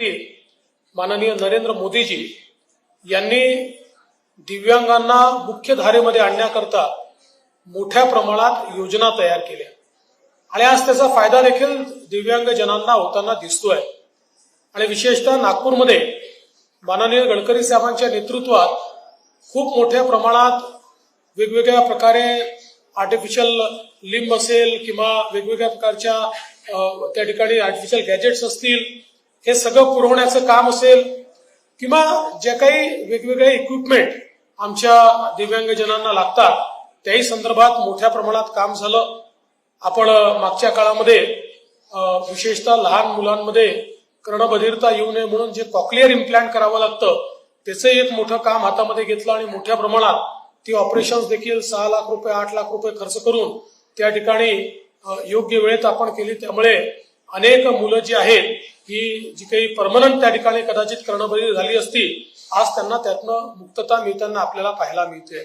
माननीय नरेंद्र मोदीजी यांनी दिव्यांगांना मुख्य धारेमध्ये आणण्याकरता मोठ्या प्रमाणात योजना तयार केल्या. आणि आज त्याचा फायदा देखील दिव्यांग जनांना होताना दिसतोय. आणि विशेषतः नागपूरमध्ये माननीय गडकरी साहेबांच्या नेतृत्वात खूप मोठ्या प्रमाणात वेगवेगळ्या प्रकारे आर्टिफिशियल लिंब असेल किंवा वेगवेगळ्या प्रकारच्या त्या ठिकाणी आर्टिफिशियल गॅजेट्स असतील हे सगळं पुरवण्याचं काम असेल किंवा जे काही वेगवेगळे इक्विपमेंट आमच्या दिव्यांगजनांना लागतात त्याही संदर्भात मोठ्या प्रमाणात काम झालं. आपण मागच्या काळामध्ये विशेषतः लहान मुलांमध्ये कर्णबधिरता येऊ नये म्हणून जे कॉक्लिअर इम्प्लांट करावं लागतं त्याचं एक मोठं काम हातामध्ये घेतलं आणि मोठ्या प्रमाणात ती ऑपरेशन्स देखील सहा लाख रुपये आठ लाख रुपये खर्च करून त्या ठिकाणी योग्य वेळेत आपण केली. त्यामुळे अनेक मुलं जी आहेत ही जी काही परमनंट त्या ठिकाणी कदाचित कर्णबळी झाली असती आज त्यांना त्यातनं मुक्तता मिळताना आपल्याला पाहायला मिळते.